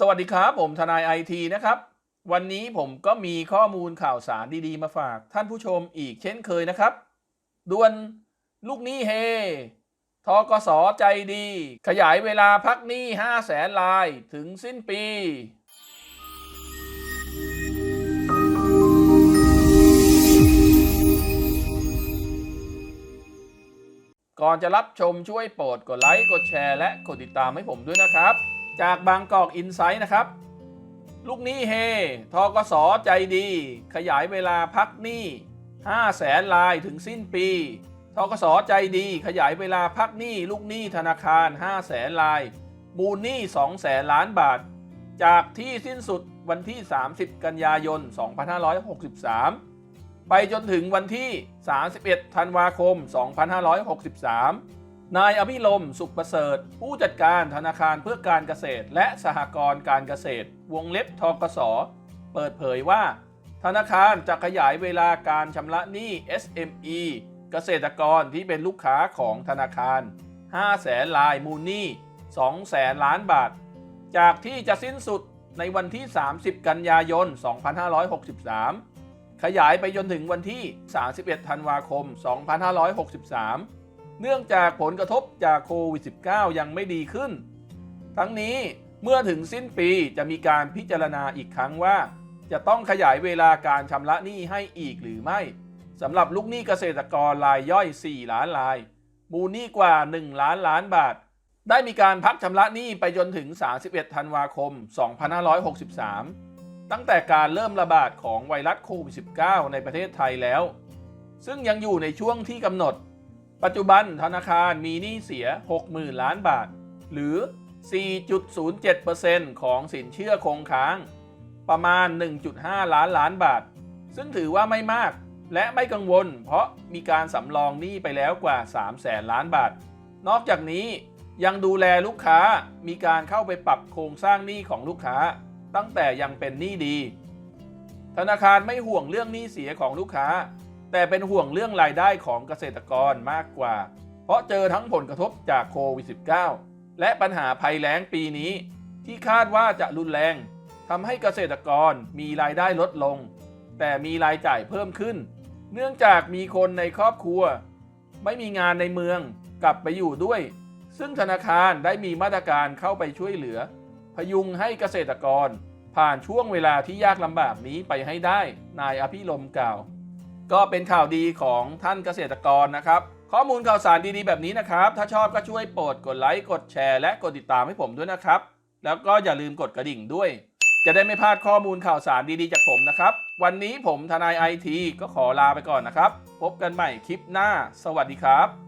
สวัสดีครับผมทนายไอทีนะครับ วันนี้ผมก็มีข้อมูลข่าวสารดีๆ มาฝากท่านผู้ชมอีกเช่นเคยนะครับด่วนลูกหนี้เฮทกสใจดี ขยายเวลาพักหนี้5 0 0แสนลายถึงสิ้นปี ก่อนจะรับชมช่วยโปรดกดไลค์ กดแชร์ และกดติดตามให้ผมด้วยนะครับ จากบางกอกอินไซต์นะครับ ลูกหนี้เฮทกสใจดี ขยายเวลาพักหนี้5แสนลายถึงสิ้นปีทกสใจดี ขยายเวลาพักหนี้ลูกหนี้ธนาคาร 5 แสนลาย มูลหนี้2แสนล้านบาท จากที่สิ้นสุดวันที่ 30 กันยายน 2563 ไปจนถึงวันที่ 31 ธันวาคม 2563 นายอภิรมสุขประเสริฐ ผู้จัดการธนาคารเพื่อการเกษตร และสหกรณ์การเกษตร วงเล็บทกส เปิดเผยว่า ธนาคารจะขยายเวลาการชำระหนี้ SME เกษตรกรที่เป็นลูกค้าของธนาคาร 5 แสนลายมูลหนี้ 2 แสนล้านบาท จากที่จะสิ้นสุดในวันที่ 30 กันยายน 2563 ขยายไปจนถึงวันที่ 31 ธันวาคม 2563 เนื่องจากผลกระทบจากโควิด -19 ยังไม่ดีขึ้น ทั้งนี้เมื่อถึงสิ้นปีจะมีการพิจารณาอีกครั้งว่า จะต้องขยายเวลาการชำระหนี้ให้อีกหรือไม่สำหรับลูกหนี้เกษตรกรรายย่อย 4 ล้านราย มูลหนี้กว่า 1 ล้านล้านบาท ได้มีการพักชำระหนี้ไปจนถึง 31 ธันวาคม 2563 ตั้งแต่การเริ่มระบาดของไวรัสโควิด -19 ในประเทศไทยแล้ว ซึ่งยังอยู่ในช่วงที่กำหนด ปัจจุบันธนาคารมีหนี้เสีย 60,000 ล้านบาท หรือ 4.07%ของสินเชื่อคงค้าง ประมาณ 1.5 ล้านล้านบาท ซึ่งถือว่าไม่มากและไม่กังวล เพราะมีการสำรองหนี้ไปแล้วกว่า 3 แสนล้านบาท นอกจากนี้ยังดูแลลูกค้ามีการเข้าไปปรับโครงสร้างหนี้ของลูกค้า ตั้งแต่ยังเป็นหนี้ดี ธนาคารไม่ห่วงเรื่องหนี้เสียของลูกค้า แต่เป็นห่วงเรื่องรายได้ของเกษตรกรมากกว่า เพราะเจอทั้งผลกระทบจากโควิด -19 และปัญหาภัยแล้งปีนี้ ที่คาดว่าจะรุนแรงทำให้เกษตรกรมีรายได้ลดลง แต่มีรายจ่ายเพิ่มขึ้น เนื่องจากมีคนในครอบครัว ไม่มีงานในเมืองกลับไปอยู่ด้วย ซึ่งธนาคารได้มีมาตรการเข้าไปช่วยเหลือ พยุงให้เกษตรกร ผ่านช่วงเวลาที่ยากลำบากนี้ไปให้ได้ นายอภิรมกล่าว ก็เป็นข่าวดีของท่านเกษตรกรนะครับ ข้อมูลข่าวสารดีๆแบบนี้นะครับ ถ้าชอบก็ช่วยโปรดกดไลค์กดแชร์และกดติดตามให้ผมด้วยนะครับ แล้วก็อย่าลืมกดกระดิ่งด้วย จะได้ไม่พลาดข้อมูลข่าวสารดีๆจากผมนะครับ วันนี้ผมทนายไอทีก็ขอลาไปก่อนนะครับ พบกันใหม่คลิปหน้า สวัสดีครับ